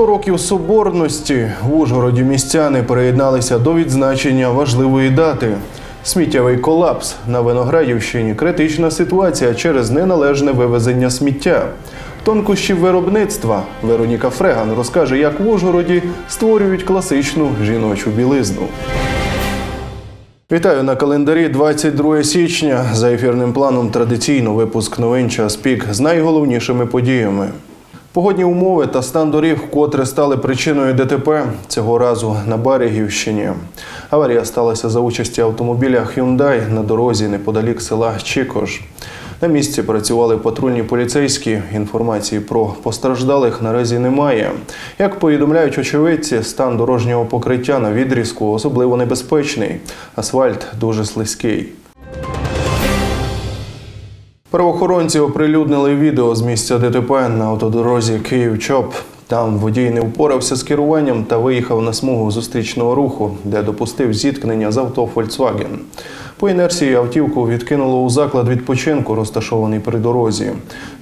100 років соборності в Ужгороді містяни приєдналися до відзначення важливої дати. Сміттєвий колапс на Виноградівщині критична ситуація через неналежне вивезення сміття. Тонкощі виробництва Вероніка Фреган розкаже, як в Ужгороді створюють класичну жіночу білизну. Вітаю на календарі 22 січня. За ефірним планом традиційно випуск новин час пік з найголовнішими подіями. Погодні умови та стан доріг вкотре стали причиною ДТП цього разу на Берегівщині. Аварія сталася за участі автомобіля Hyundai на дорозі неподалік села Чікош. На місці працювали патрульні поліцейські. Інформації про постраждалих наразі немає. Як повідомляють очевидці, стан дорожнього покриття на відрізку особливо небезпечний. Асфальт дуже слизький. Правоохоронці оприлюднили відео з місця ДТП на автодорозі Київ-Чоп. Там водій не впорався з керуванням та виїхав на смугу зустрічного руху, де допустив зіткнення з авто Volkswagen. По інерції автівку відкинуло у заклад відпочинку, розташований при дорозі.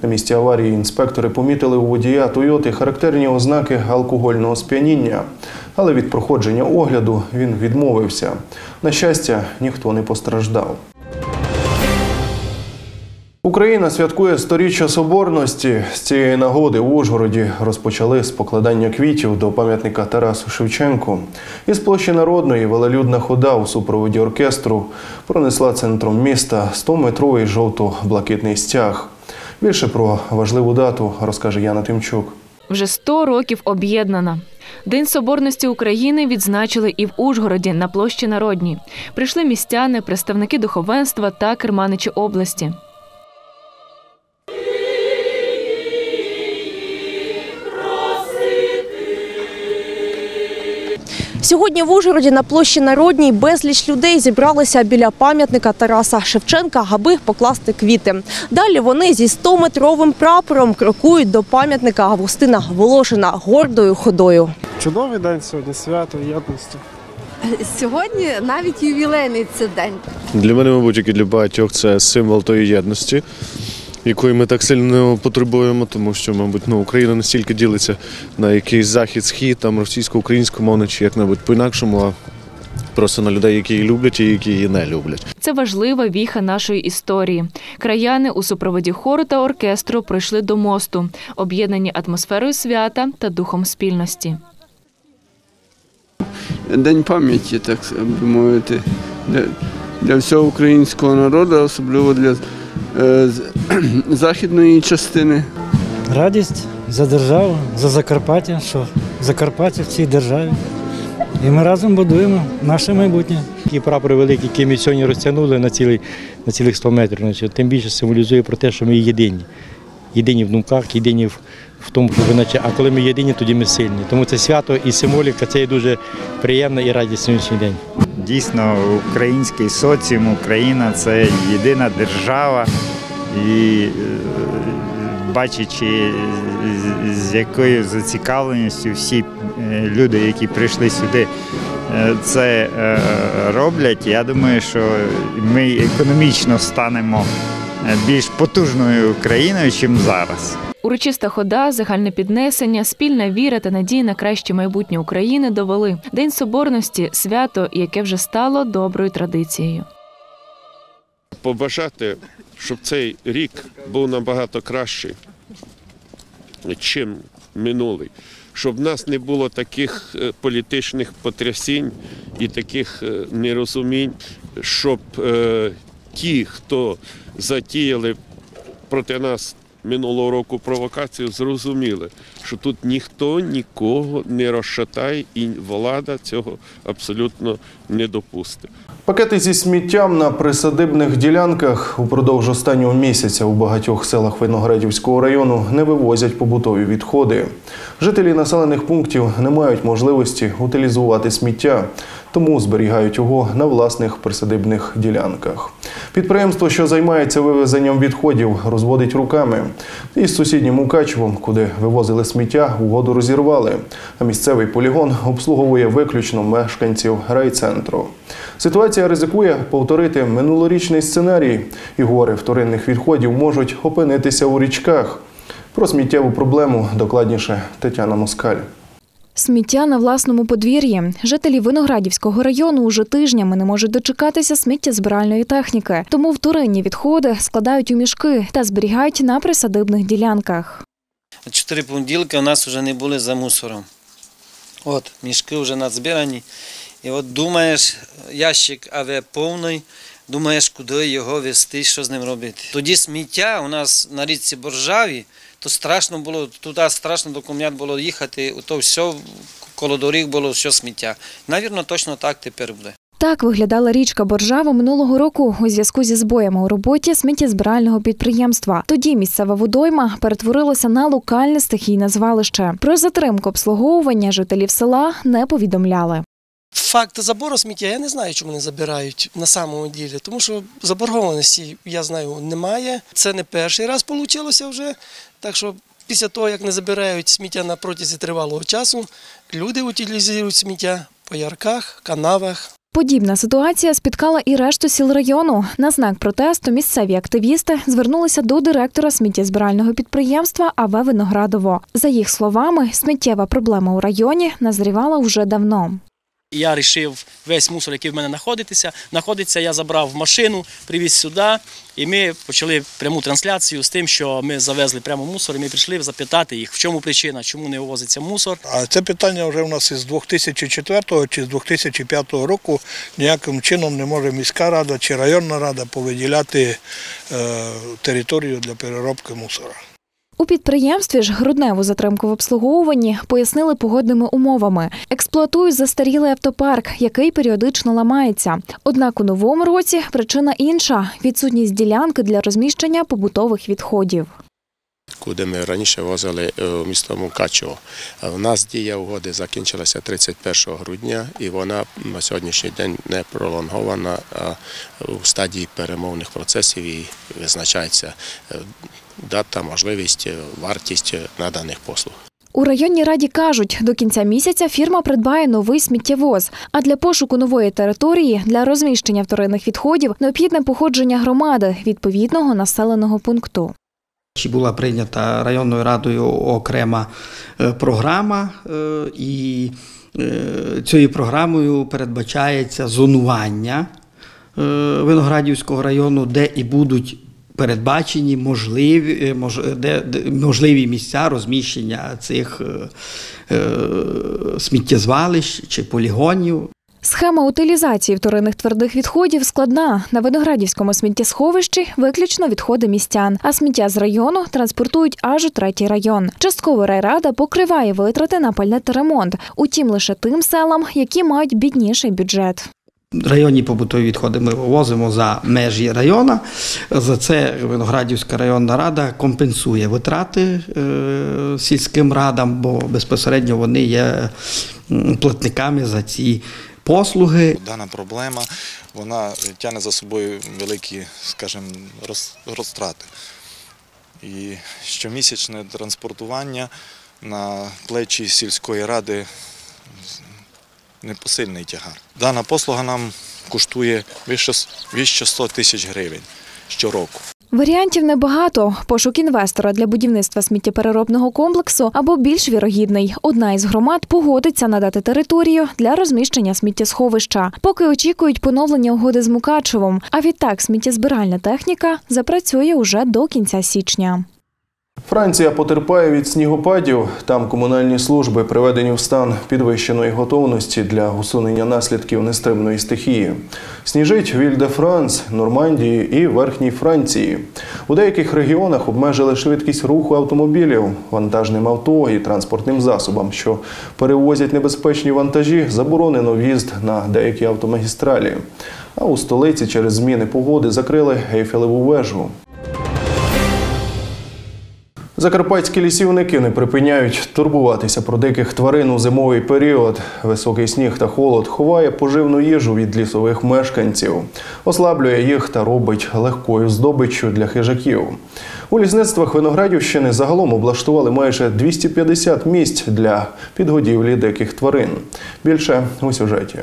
На місці аварії інспектори помітили у водія Тойоти характерні ознаки алкогольного сп'яніння, але від проходження огляду він відмовився. На щастя, ніхто не постраждав. Україна святкує сторіччя соборності. З цієї нагоди в Ужгороді розпочали з покладання квітів до пам'ятника Тарасу Шевченку. Із площі народної велелюдна хода у супроводі оркестру пронесла центром міста 100-метровий жовто-блакитний стяг. Більше про важливу дату розкаже Яна Тимчук. Вже 100 років об'єднана. День Соборності України відзначили і в Ужгороді на площі Народній. Прийшли містяни, представники духовенства та керманичі області. Сьогодні в Ужгороді на площі Народній безліч людей зібралися біля пам'ятника Тараса Шевченка, аби покласти квіти. Далі вони зі 100-метровим прапором крокують до пам'ятника Августина Волошина гордою ходою. Чудовий день сьогодні, свято єдності. Сьогодні навіть ювілейний це день. Для мене, мабуть, як і для багатьох, це символ тої єдності, якої ми так сильно потребуємо, тому що, мабуть, ну, Україна настільки ділиться на якийсь захід, схід, там російсько-українськомовний чи як-небудь по-інакшому, а просто на людей, які її люблять і які її не люблять. Це важлива віха нашої історії. Краяни у супроводі хору та оркестру прийшли до мосту, об'єднані атмосферою свята та духом спільності. День пам'яті, так би мовити, для, для всього українського народу, особливо для західної частини. радість за державу, за Закарпаття, що Закарпаття в цій державі. І ми разом будуємо наше майбутнє. Ті прапори великі, які ми сьогодні розтягнули на, цілий, на цілих 100 метрів, значить, тим більше символізує про те, що ми єдині. Єдині в думках, єдині в, в тому, що наче, а коли ми єдині, тоді ми сильні. Тому це свято і символіка це є дуже приємна і радісний сьогоднішній день. Дійсно, український соціум, Україна це єдина держава, і е, бачачи, з- якою зацікавленістю всі е, люди, які прийшли сюди, е, це роблять, я думаю, що ми економічно станемо більш потужною країною, ніж зараз. Урочиста хода, загальне піднесення, спільна віра та надія на краще майбутнє України довели День Соборності свято, яке вже стало доброю традицією. побажати, щоб цей рік був набагато кращий, чим минулий. Щоб в нас не було таких е, політичних потрясінь і таких е, нерозумінь, щоб е, ті, хто затіяли проти нас минулого року провокацію, зрозуміли, що тут ніхто нікого не розшатає, і влада цього абсолютно не допустить. Пакети зі сміттям на присадибних ділянках упродовж останнього місяця у багатьох селах Виноградівського району не вивозять побутові відходи. Жителі населених пунктів не мають можливості утилізувати сміття, тому зберігають його на власних присадибних ділянках. Підприємство, що займається вивезенням відходів, розводить руками. Із сусіднім Мукачевом, куди вивозили сміття, угоду розірвали. А місцевий полігон обслуговує виключно мешканців райцентру. Ситуація ризикує повторити минулорічний сценарій, і гори вторинних відходів можуть опинитися у річках. Про сміттєву проблему докладніше Тетяна Москаль. Сміття на власному подвір'ї. Жителі Виноградівського району уже тижнями не можуть дочекатися сміттєзбиральної техніки, тому вторинні відходи складають у мішки та зберігають на присадибних ділянках. Чотири понеділки у нас вже не були за мусором. От, мішки вже назбирані. І от думаєш, ящик АВ повний, думаєш, куди його вести, що з ним робити. Тоді сміття у нас на річці Боржаві, то страшно було, туди страшно до ком'ят було їхати, то все коло доріг було все сміття. Навірно, точно так тепер буде. Так виглядала річка Боржава минулого року у зв'язку зі збоями у роботі сміттєзбирального підприємства. Тоді місцева водойма перетворилася на локальне стихійне звалище. Про затримку обслуговування жителів села не повідомляли. Факт забору сміття я не знаю, чому не забирають на самому ділі, тому що заборгованості, я знаю, немає. Це не перший раз вийшло вже. Так що після того, як не забирають сміття на протязі тривалого часу, люди утилізують сміття по ярках, канавах. Подібна ситуація спіткала і решту сіл району. На знак протесту місцеві активісти звернулися до директора сміттєзбирального підприємства АВ Виноградово. За їх словами, сміттєва проблема у районі назрівала вже давно. Я вирішив весь мусор, який в мене знаходиться, знаходиться, я забрав в машину, привіз сюди, і ми почали пряму трансляцію з тим, що ми завезли прямо мусор, і ми прийшли запитати їх, в чому причина, чому не вивозиться мусор. А це питання вже у нас із 2004 чи з 2005 року ніяким чином не може міська рада чи районна рада повиділяти е, територію для переробки мусора. У підприємстві ж грудневу затримку в обслуговуванні пояснили погодними умовами. Експлуатують застарілий автопарк, який періодично ламається. Однак у новому році причина інша відсутність ділянки для розміщення побутових відходів. Куди ми раніше возили е, місто Мукачево. У нас дія угоди закінчилася 31 грудня і вона на сьогоднішній день не пролонгована у стадії перемовних процесів і визначається е, дата, можливість, е, вартість наданих послуг. У районній раді кажуть, до кінця місяця фірма придбає новий сміттєвоз. А для пошуку нової території для розміщення вторинних відходів необхідне походження громади відповідного населеного пункту. Чи була прийнята районною радою окрема е, програма, е, і е, цією програмою передбачається зонування Виноградівського району, де і будуть передбачені можливі, мож, де, де, можливі місця розміщення цих сміттєзвалищ чи полігонів. Схема утилізації вторинних твердих відходів складна. На виноградівському сміттєсховищі виключно відходи містян, а сміття з району транспортують аж у третій район. Частково райрада покриває витрати на пальне та ремонт, утім лише тим селам, які мають бідніший бюджет. Районні побутові відходи ми вивозимо за межі району. За це Виноградівська районна рада компенсує витрати е, сільським радам, бо безпосередньо вони є платниками за ці послуги. Дана проблема вона тягне за собою великі, скажімо, розтрати. І щомісячне транспортування на плечі сільської ради непосильний тягар. Дана послуга нам коштує вище 100 тисяч гривень щороку. Варіантів небагато. Пошук інвестора для будівництва сміттєпереробного комплексу або більш вірогідний. Одна із громад погодиться надати територію для розміщення сміттєсховища, поки очікують поновлення угоди з Мукачевом. А відтак сміттєзбиральна техніка запрацює уже до кінця січня. Франція потерпає від снігопадів. Там комунальні служби приведені в стан підвищеної готовності для усунення наслідків нестримної стихії. Сніжить Віль-де-Франс, Нормандії і Верхній Франції. У деяких регіонах обмежили швидкість руху автомобілів, вантажним авто і транспортним засобам, що перевозять небезпечні вантажі. Заборонено в'їзд на деякі автомагістралі. А у столиці через зміни погоди закрили Ейфелеву вежу. Закарпатські лісівники не припиняють турбуватися про диких тварин у зимовий період. Високий сніг та холод ховає поживну їжу від лісових мешканців, ослаблює їх та робить легкою здобиччю для хижаків. У лісництвах Виноградівщини загалом облаштували майже 250 місць для підгодівлі диких тварин. Більше у сюжеті.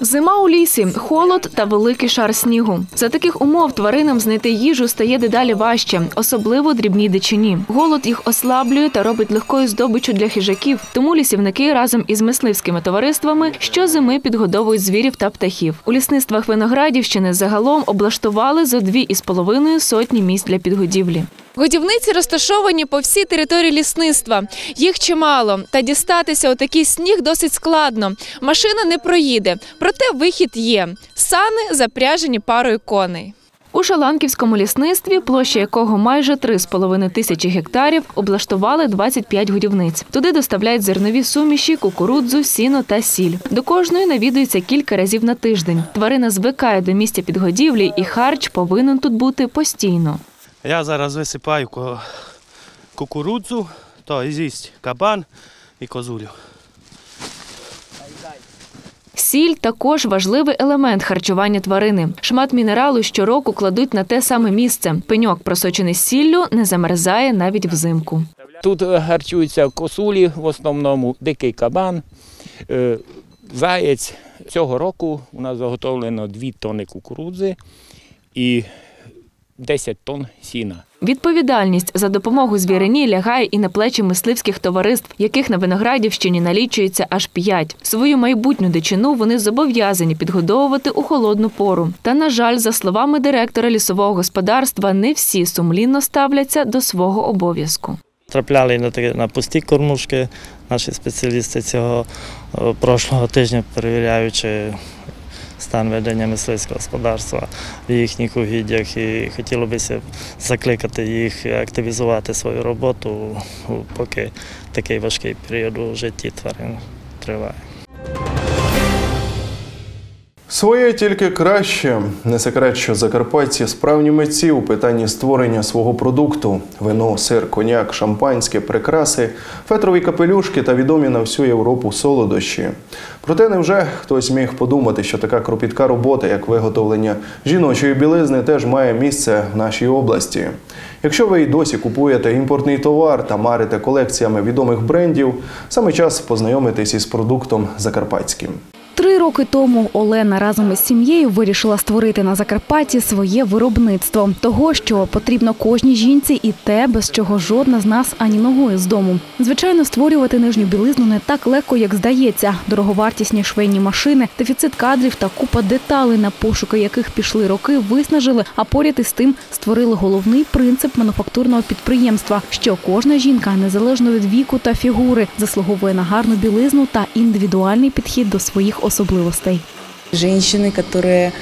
Зима у лісі, холод та великий шар снігу. За таких умов тваринам знайти їжу стає дедалі важче, особливо дрібній дичині. Голод їх ослаблює та робить легкою здобиччю для хижаків. Тому лісівники разом із мисливськими товариствами щозими підгодовують звірів та птахів. У лісництвах Виноградівщини загалом облаштували зо дві із половиною сотні місць для підгодівлі. Годівниці розташовані по всій території лісництва. Їх чимало, та дістатися у такий сніг досить складно. Машина не проїде, проте вихід є. Сани запряжені парою коней. У Шаланківському лісництві, площа якого майже 3,5 тисячі гектарів, облаштували 25 годівниць. Туди доставляють зернові суміші, кукурудзу, сіно та сіль. До кожної навідується кілька разів на тиждень. Тварина звикає до місця підгодівлі, і харч повинен тут бути постійно. Я зараз висипаю ко- кукурудзу, то і з'їсть кабан і козулю. Сіль також важливий елемент харчування тварини. Шмат мінералу щороку кладуть на те саме місце. Пеньок, просочений сіллю, не замерзає навіть взимку. Тут е, харчуються косулі, в основному дикий кабан, е, заєць. Цього року у нас заготовлено 2 тонни кукурудзи і 10 тонн сіна. Відповідальність за допомогу звірині лягає і на плечі мисливських товариств, яких на Виноградівщині налічується аж п'ять. Свою майбутню дичину вони зобов'язані підгодовувати у холодну пору. Та, на жаль, за словами директора лісового господарства, не всі сумлінно ставляться до свого обов'язку. Трапляли на, такі- на пусті кормушки. Наші спеціалісти цього прошлого тижня перевіряючи стан ведення мисливського господарства в їхніх угіддях і хотіло б закликати їх активізувати свою роботу, поки такий важкий період у житті тварин триває. Своє тільки краще. Не секрет, що закарпатці справні митці у питанні створення свого продукту: вино, сир, коняк, шампанське, прикраси, фетрові капелюшки та відомі на всю Європу солодощі. Проте невже хтось міг подумати, що така кропітка робота, як виготовлення жіночої білизни, теж має місце в нашій області. Якщо ви й досі купуєте імпортний товар та марите колекціями відомих брендів, саме час познайомитись із продуктом закарпатським. Три роки тому Олена разом із сім'єю вирішила створити на Закарпатті своє виробництво того, що потрібно кожній жінці, і те, без чого жодна з нас ані ногою з дому. Звичайно, створювати нижню білизну не так легко, як здається. Дороговартісні швейні машини, дефіцит кадрів та купа деталей, на пошуки яких пішли роки, виснажили, а поряд із тим створили головний принцип мануфактурного підприємства, що кожна жінка, незалежно від віку та фігури, заслуговує на гарну білизну та індивідуальний підхід до своїх особливостей. Женщины, которые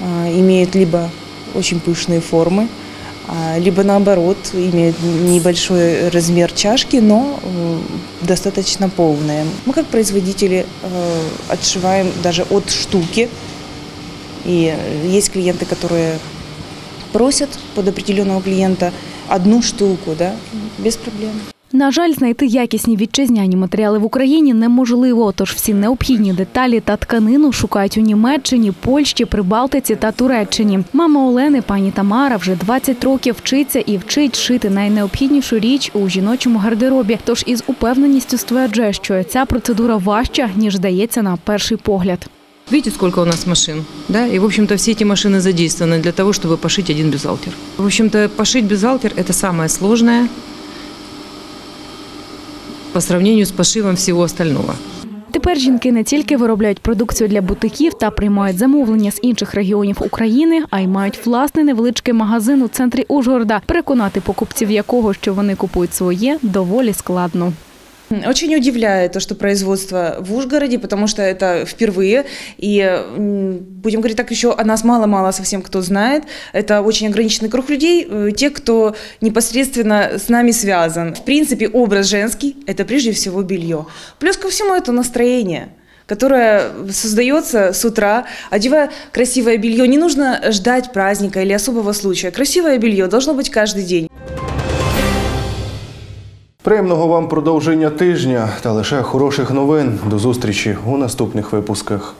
а, имеют либо очень пышные формы, а, либо наоборот имеют небольшой размер чашки, но э, достаточно полные. Мы как производители э, отшиваем даже от штуки. И э, есть клиенты, которые просят под определенного клиента одну штуку, да, без проблем. На жаль, знайти якісні вітчизняні матеріали в Україні неможливо, тож всі необхідні деталі та тканину шукають у Німеччині, Польщі, Прибалтиці та Туреччині. Мама Олени, пані Тамара, вже 20 років вчиться і вчить шити найнеобхіднішу річ у жіночому гардеробі. Тож із упевненістю стверджує, що ця процедура важча ніж здається на перший погляд. Видите, сколько у нас машин, да? И, в общем-то, все эти машины задействованы для того, чтобы пошить один бюстгальтер. В общем-то, пошить бюстгальтер – это самое сложное по сравнению с пошивом всего остального. Тепер жінки не тільки виробляють продукцію для бутиків та приймають замовлення з інших регіонів України, а й мають власний невеличкий магазин у центрі Ужгорода, переконати покупців якого, що вони купують своє, доволі складно. Очень удивляет то, что производство в Ужгороде, потому что это впервые. И будем говорить так, еще о нас мало-мало совсем кто знает. Это очень ограниченный круг людей, э, те, кто непосредственно с нами связан. В принципе, образ женский – это прежде всего белье. Плюс ко всему это настроение которое создается с утра, одевая красивое белье. Не нужно ждать праздника или особого случая. Красивое белье должно быть каждый день. Приємного вам продовження тижня та лише хороших новин. До зустрічі у наступних випусках.